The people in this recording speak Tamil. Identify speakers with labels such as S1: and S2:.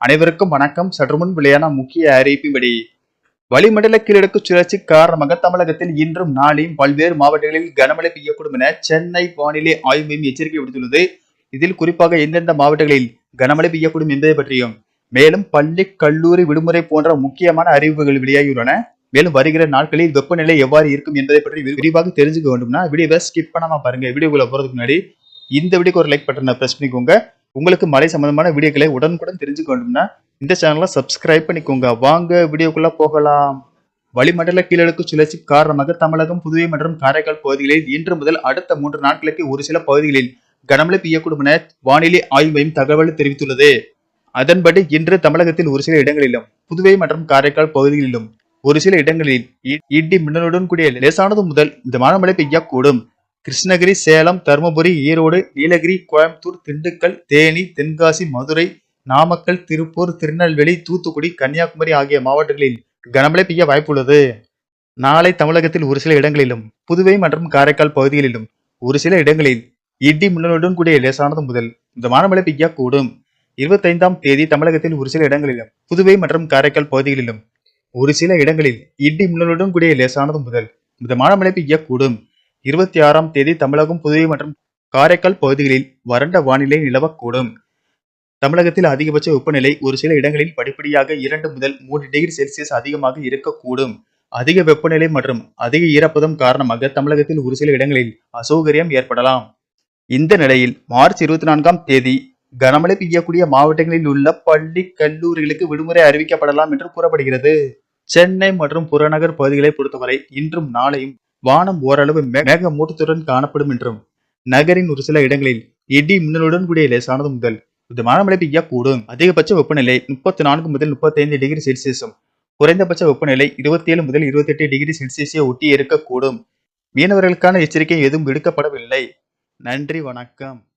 S1: அனைவருக்கும் வணக்கம். சற்றுமுன் வெளியான முக்கிய அறிவிப்பின்படி வளிமண்டல கீழடுக்கு சுழற்சி காரணமாக தமிழகத்தில் இன்றும் நாளையும் பல்வேறு மாவட்டங்களில் கனமழை பெய்யக்கூடும் என சென்னை வானிலை ஆய்வு மையம் எச்சரிக்கை விடுத்துள்ளது. இதில் குறிப்பாக எந்தெந்த மாவட்டங்களில் கனமழை பெய்யக்கூடும் என்பதை பற்றியும் மேலும் பள்ளி கல்லூரி விடுமுறை போன்ற முக்கியமான அறிவிப்புகள் வெளியாகியுள்ளன. மேலும் வருகிற நாட்களில் வெப்பநிலை எவ்வாறு இருக்கும் என்பதை பற்றி விரிவாக தெரிஞ்சுக்க வேண்டும்னா வீடியோவை ஸ்கிப் பண்ணாம பாருங்க. வீடியோக்குள்ள போறதுக்கு முன்னாடி இந்த வீடியோக்கு ஒரு லைக் பட்டனை பிரஸ் பண்ணிக்கோங்க. உங்களுக்கு மழை சம்பந்தமான வீடியோக்களை உடனுக்குடன் தெரிஞ்சுக்க வேண்டும்னா இந்த சேனலை சப்ஸ்கிரைப் பண்ணிக்கோங்க. வாங்க வீடியோக்குள்ள போகலாம். வளிமண்டல கீழடுக்கு சுழற்சி காரணமாக தமிழகம் புதுவை மற்றும் காரைக்கால் பகுதிகளில் இன்று முதல் அடுத்த மூன்று நாட்களுக்கு ஒரு சில பகுதிகளில் கனமழை பெய்யக்கூடும் என வானிலை ஆய்வு மையம் தகவல் தெரிவித்துள்ளது. அதன்படி இன்று தமிழகத்தில் ஒரு சில இடங்களிலும் புதுவை மற்றும் காரைக்கால் பகுதிகளிலும் ஒரு சில இடங்களில் இடி மின்னலுடன் கூடிய லேசானது முதல் இந்த மழை பெய்யக்கூடும். கிருஷ்ணகிரி சேலம் தருமபுரி ஈரோடு நீலகிரி கோயம்புத்தூர் திண்டுக்கல் தேனி தென்காசி மதுரை நாமக்கல் திருப்பூர் திருநெல்வேலி தூத்துக்குடி கன்னியாகுமரி ஆகிய மாவட்டங்களில் கனமழை பெய்ய வாய்ப்புள்ளது. நாளை தமிழகத்தில் ஒரு சில இடங்களிலும் புதுவை மற்றும் காரைக்கால் பகுதிகளிலும் ஒரு சில இடங்களில் இடி மின்னலுடன் கூடிய லேசானது முதல் மிதமான மழை பெய்யக்கூடும். இருபத்தைந்தாம் தேதி தமிழகத்தில் ஒரு சில இடங்களிலும் புதுவை மற்றும் காரைக்கால் பகுதிகளிலும் ஒரு சில இடங்களில் இடி மின்னலுடன் கூடிய லேசானது முதல் மிதமான மழை பெய்யக்கூடும். இருபத்தி ஆறாம் தேதி தமிழகம் புதுவை மற்றும் காரைக்கால் பகுதிகளில் வறண்ட வானிலை நிலவக்கூடும். தமிழகத்தில் அதிகபட்ச வெப்பநிலை ஒரு சில இடங்களில் படிப்படியாக இரண்டு முதல் மூன்று டிகிரி செல்சியஸ் அதிகமாக இருக்கக்கூடும். அதிக வெப்பநிலை மற்றும் அதிக ஈரப்பதம் காரணமாக தமிழகத்தில் ஒரு சில இடங்களில் அசௌகரியம் ஏற்படலாம். இந்த நிலையில் மார்ச் இருபத்தி நான்காம் தேதி கனமழை பெய்யக்கூடிய மாவட்டங்களில் உள்ள பள்ளி கல்லூரிகளுக்கு விடுமுறை அறிவிக்கப்படலாம் என்று கூறப்படுகிறது. சென்னை மற்றும் புறநகர் பகுதிகளை பொறுத்தவரை இன்றும் நாளையும் வானம் ஓரளவு மே- மூட்டத்துடன் காணப்படும் என்றும் நகரின் ஒரு சில இடங்களில் இடி மின்னலுடன் கூடிய லேசானது முதல் மிதமான மழை பெய்யக்கூடும். அதிகபட்ச வெப்பநிலை முப்பத்தி நான்கு முதல் முப்பத்தைந்து டிகிரி செல்சியஸும் குறைந்தபட்ச வெப்பநிலை இருபத்தி ஏழு முதல் இருபத்தி எட்டு டிகிரி செல்சியஸை ஒட்டி இருக்கக்கூடும் மீனவர்களுக்கான எச்சரிக்கை எதுவும் விடுக்கப்படவில்லை. நன்றி வணக்கம்.